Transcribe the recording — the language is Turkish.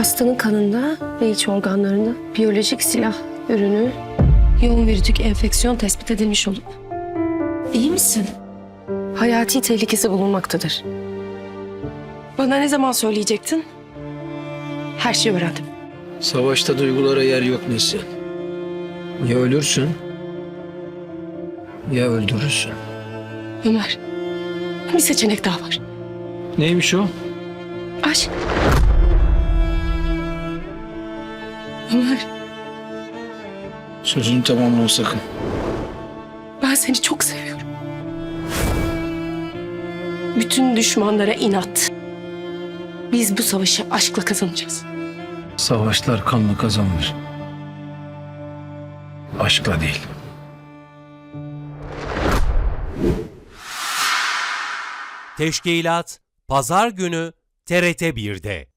Hastanın kanında ve iç organlarında biyolojik silah ürünü yoğun virütik enfeksiyon tespit edilmiş olup iyi misin? Hayati tehlikesi bulunmaktadır. Bana ne zaman söyleyecektin? Her şeyi öğrendim. Savaşta duygulara yer yok Neslihan. Ya ölürsün ya öldürürsün. Ömer, bir seçenek daha var. Neymiş o? Aşk. Ömer, Sözünü tamamlama sakın. ben seni çok seviyorum. Bütün düşmanlara inat. Biz bu savaşı aşkla kazanacağız. Savaşlar kanla kazanılır. Aşkla değil. Teşkilat Pazar günü TRT 1'de.